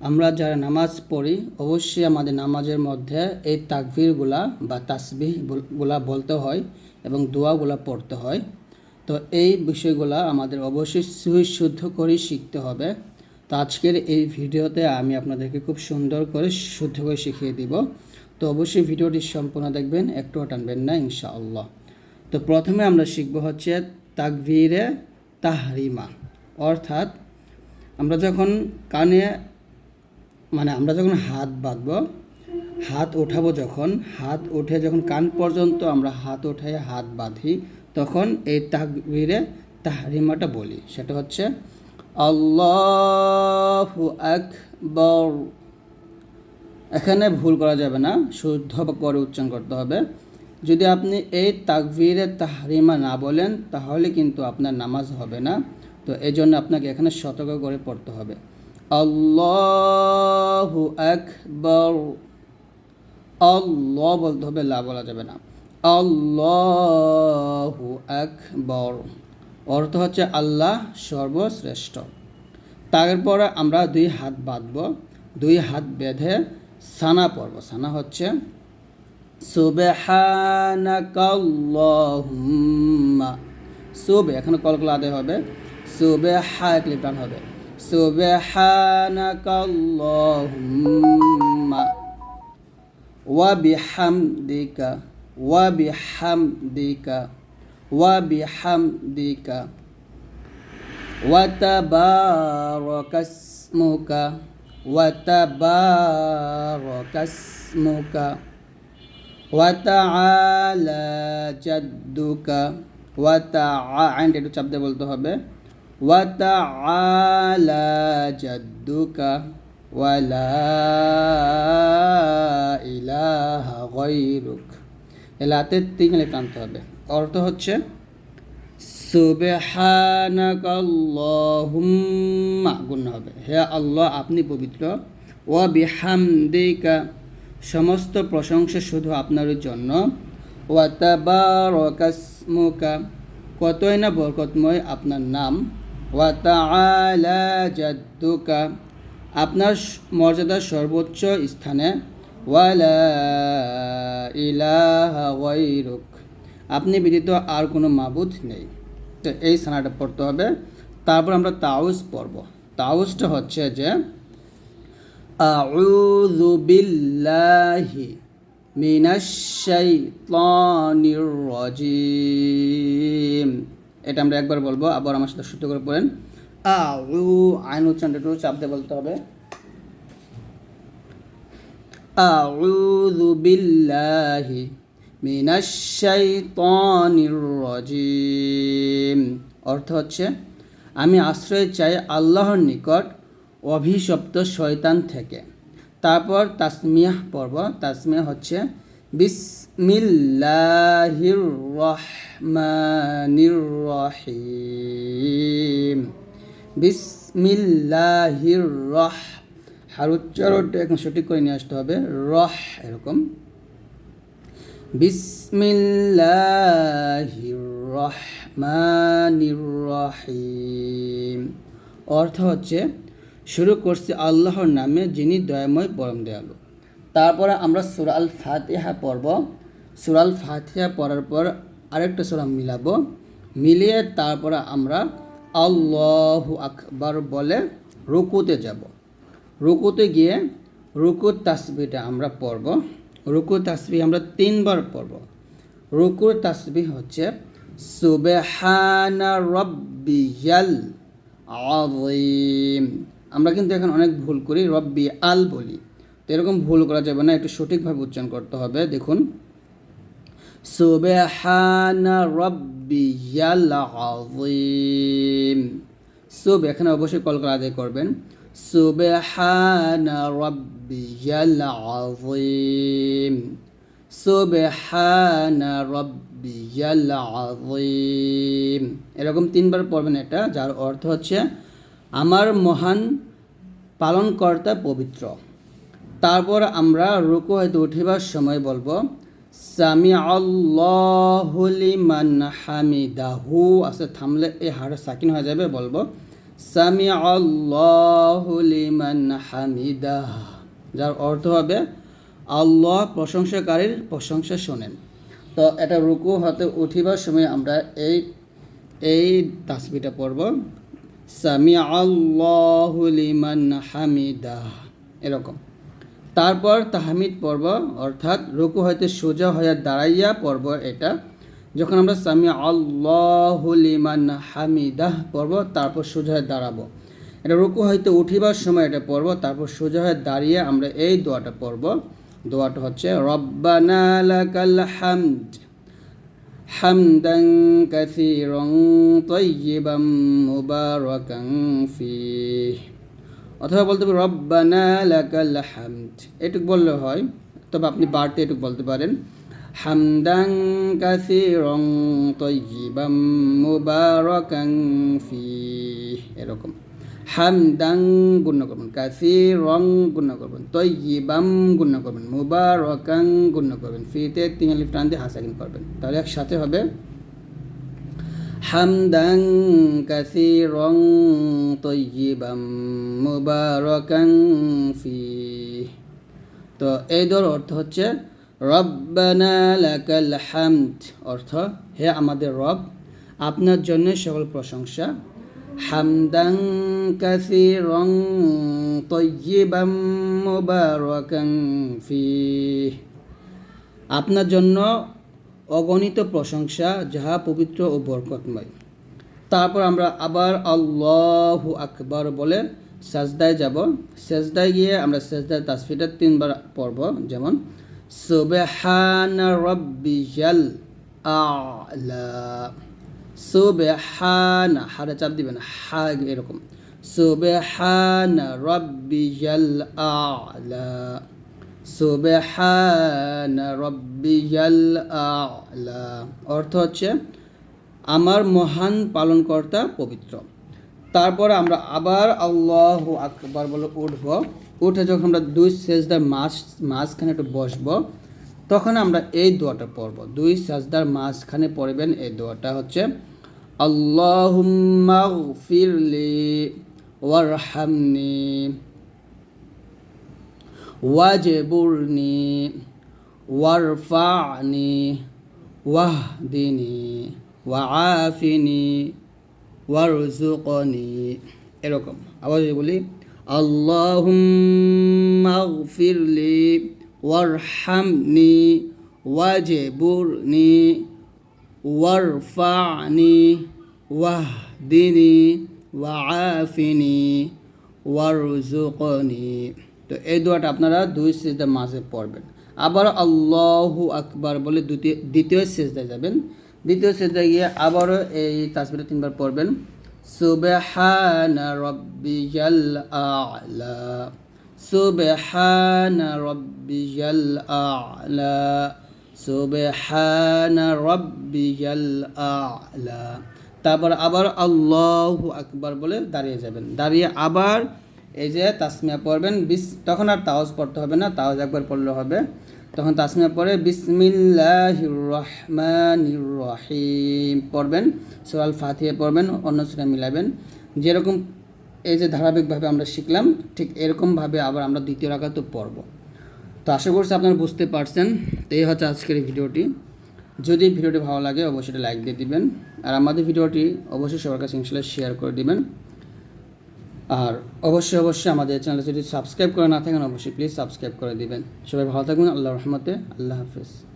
আমরা যারা নামাজ পড়ি, অবশ্যই আমাদের নামাজের মধ্যে এই তাকবীরগুলা বা তাসবিহগুলা বলতে হয় এবং দোয়াগুলা পড়তে হয়। তো এই বিষয়গুলা আমাদের অবশ্যই সুশুদ্ধ করে শিখতে হবে। তো আজকের এই ভিডিওতে আমি আপনাদেরকে খুব সুন্দর করে শুদ্ধ করে শিখিয়ে দিব। তো অবশ্যই ভিডিওটি সম্পূর্ণ দেখবেন, একটুও টানবেন না, ইনশাআল্লাহ। তো প্রথমে আমরা শিখব হচ্ছে তাকবীরে তাহরিমা। অর্থাৎ আমরা যখন কানে মানে আমরা যখন হাত বাঁধবো, হাত ওঠাবো যখন, হাত উঠে যখন কান পর্যন্ত আমরা হাত উঠে হাত বাঁধি, তখন এই তাকবীরে তাহরিমাটা বলি। সেটা হচ্ছে, আল্লাহু আকবর। এখানে ভুল করা যাবে না, শুদ্ধ করে উচ্চারণ করতে হবে। যদি আপনি এই তাকবীরে তাহরিমা না বলেন, তাহলে কিন্তু আপনার নামাজ হবে না। তো এই জন্য আপনাকে এখানে সতর্ক করে পড়তে হবে। আল্লাহু আকবর। আল্লাহ বলতে হবে, লা বলা যাবে না। আল্লাহু আকবর। অর্থ হচ্ছে আল্লাহ সর্বশ্রেষ্ঠ। তারপরে আমরা দুই হাত বাঁধব, দুই হাত বেঁধে সানা পড়ব। সানা হচ্ছে, সুবেহানাকাল্লাহুম্মা। সুবে, এখানে কলকলা আদায় হবে সুবেহা ক্লিপ টান হবে সুবেহানাকাল্লাহুম্মা ওয়া বিহামদিকা ওয়া বিহামদিকা ওয়া বিহামদিকা ওয়া তাবারাকাসমুকা ওয়া তাবারাকাসমুকা ওয়া তাআলা জাদ্দুকা ওয়া তাআ আইন একটু চাপ দিয়ে বলতে হবে। জাদ্দুকা ওয়া লা ইলাহা গায়রুক এলাতে তিন টানতে হবে। অর্থ হচ্ছে, সুবহানাকাল্লাহুম্মা, গুণ হবে। হে আল্লাহ, আপনি পবিত্র। ও বিহামদিকা, সমস্ত প্রশংসা শুধু আপনার জন্য। ওয়াতাবারকাসমুকা কতই না বরকতময় আপনার নাম। জাদ্দুকা, আপনার মর্যাদার সর্বোচ্চ স্থানে, ওয়ালা ইলাহা আপনি ব্যতীত আর কোনো মাবুদ নেই। তো এই সানাটা পড়তে হবে। তারপর আমরা তাউস পড়ব। তাউসটা হচ্ছে যে, আউযু বিল্লাহি মিনাশ শাইতানির রাজিম। এটা আমরা একবার বলব, আবার আমার সাথে শুদ্ধ করে পড়েন। আইন উচ্চারণটা একটু চাপ দিয়ে বলতে হবে। আউযু বিল্লাহি মিনাশ শাইতানির রাজিম। অর্থ হচ্ছে, আমি আশ্রয় চাই আল্লাহর নিকট অভিশপ্ত শয়তান থেকে। তারপর তাসমিয়াহ পর্ব তাসমিয়া হচ্ছে বিসমিল্লাহির রহমানির রহিম বিসমিল্লাহির রহ হার উচ্চারণটা এখন সঠিক করে নিয়ে আসতে হবে। রহ এরকম। রহিম অর্থ হচ্ছে, শুরু করছি আল্লাহর নামে যিনি দয়াময় পরম দয়ালু। তারপরে আমরা সুরাল ফাতিহা পড়ব। সুরাল ফাতিহা পড়ার পর আরেকটা সুরা মিলাবো। মিলিয়ে তারপরে আমরা আল্লাহু আকবার বলে রুকুতে যাব। রুকুতে গিয়ে রুকুর তাসবিটা আমরা পড়ব। রুকুর তাসবি আমরা তিনবার পড়ব। রুকুর তাসবি হচ্ছে, সুবেহানা রব্বিয়াল আযীম। আমরা কিন্তু এখন অনেক ভুল করি, রব্বি আল বলি। তো এরকম ভুল করা যাবে না, একটু সঠিকভাবে উচ্চারণ করতে হবে, দেখুন। সুবেহানা রব্বিয়াল আযীম। সুব, এখানে অবশ্যই কলকাতা আদায় করবেন। সুবেহানা রব্বিয়াল আযীম। সুবেহানা রব্বিয়াল আযীম। এরকম তিনবার পড়বেন এটা, যার অর্থ হচ্ছে, আমার মহান পালনকর্তা পবিত্র। তারপর আমরা রুকু হয়তো উঠিবার সময় বলব সামি আল্লাহুলিমান হামিদাহু। আছে, থামলে এই হাড় সাকিন হয়ে যাবে, বলব সামি আল্লাহু লিমান হামিদাহ। যার অর্থ হবে, আল্লাহ প্রশংসাকারীর প্রশংসা শোনেন। তো এটা রুকু হতে উঠিবার সময় আমরা এই এই তাসবিটা পড়ব সামি আল্লাহু লিমান হামিদাহ। এরকম। তারপর তাহমিদ পর্ব, অর্থাৎ রুকু হইতে সোজা হইয়া দাঁড়াইয়া পর্ব এটা। যখন আমরা সামি আল্লাহ লিমান হামিদাহ পর্ব, তারপর সোজা হয়ে দাঁড়াবো। এটা রুকু হইতে উঠিবার সময় এটা পর্ব, তারপর সোজা হয়ে দাঁড়িয়ে আমরা এই দোয়াটা পর্ব দোয়াটা হচ্ছে, রব্বানা লাকাল হামদ হামদান কাসীরান তাইয়িবান মুবারাকান ফিহ। অথবা বলতে পারেন, রব্বানা লাকাল হামদ। এটুক বললে হয়, তবে আপনি বাড়তে এটুক বলতে পারেন হামদাং কাসিরং তৈবাম মুবারাকাং ফি এরকম হামদাং গুণ করবেন কাসিরং গুণ করবেন তৈবাম গুণ করবেন মুবারাকাং গুণ করবেন, ফিতে তিন আলিফ টান দিয়ে হাসাকিন করবেন। তাহলে একসাথে হবে হামদাং কাসিরং তৈবাম মুবারাকাং ফি তো এই অর্থ হচ্ছে, রব্বানা লাকাল হামদ অর্থ, হে আমাদের রব, আপনার জন্য সকল প্রশংসা। হামদাং কাসিরং তৈবাম মুবারাকাং ফি আপনার জন্য অগণিত প্রশংসা, যাহা পবিত্র ও বরকতময়। তারপর আমরা আবার আল্লাহু আকবার বলে সাজদায় যাব। সেজদায় গিয়ে আমরা সেজদায় তাসফিটা তিনবার পড়ব। যেমন, সুবহান রব্বিয়াল আলা। সুবহান হারে চাপ দিবেন হা এরকম। সুবহান রব্বিয়াল আলা। রব্বিয়াল অর্থ হচ্ছে, আমার মহান পালনকর্তা পবিত্র। তারপর আমরা আবার আল্লাহ আকবার বলে উঠব। উঠে যখন আমরা দুই সেজদার মাঝ, মাঝখানে একটু বসবো, তখন আমরা এই দোয়াটা পড়ব। দুই সাজদার মাঝখানে পড়বেন এই দোয়াটা হচ্ছে, আল্লাহুম্মা ফিরলি ওয়ারহামনি। ওয়াজবুরনি ওয়ারফানি ওয়াহদিনি ওয়াআফিনি ওয়ারজুকনি এরকম আবার যদি বলি, আল্লাহুম্মা ফিরলি ওয়ারহামনি, ওয়াজবুরনি, ওয়ারফানি, ওয়াহদিনি, ওয়াআফিনি ওয়ারজুকনি তো এই দোয়াটা আপনারা দুই সিজদার মাঝে পড়বেন। আবার আল্লাহু আকবার বলে দ্বিতীয় দ্বিতীয় সিজদায় যাবেন। দ্বিতীয় সিজদায় গিয়ে আবারও এই তাসবিটা তিনবার পড়বেন। সুবহানা রব্বিয়াল আ'লা। সুবহানা রব্বিয়াল আ'লা। সুবহানা রব্বিয়াল আ'লা। তারপর আবার আল্লাহু আকবার বলে দাঁড়িয়ে যাবেন। দাঁড়িয়ে আবার এই যে তাসমিয়া পড়বেন, বিস, তখন আর তাওয়াজ পড়তে হবে না, তাওয়াজ একবার পড়লে হবে। তখন তাসমিয়া পড়ে বিসমিল্লাহ রহমান রহিম পড়বেন, সোরাল ফাতিহা পড়বেন, অন্য সুরা মিলাবেন। যেরকম এই যে ধারাবাহিকভাবে আমরা শিখলাম, ঠিক এরকমভাবে আবার আমরা দ্বিতীয় রাখাতে পড়ব। তো আশা করছি আপনারা বুঝতে পারছেন, তো এই হচ্ছে আজকের ভিডিওটি। যদি ভিডিওটি ভালো লাগে, অবশ্যই লাইক দিয়ে দিবেন। আর আমাদের ভিডিওটি অবশ্যই সবার কাছে ইনশাল্লাহ শেয়ার করে দিবেন। আর অবশ্যই অবশ্যই আমাদের চ্যানেলে যদি সাবস্ক্রাইব করে না থাকেন অবশ্যই প্লিজ সাবস্ক্রাইব করে দিবেন। সবাই ভালো থাকুন আল্লাহ রহমতে, আল্লাহ হাফিজ।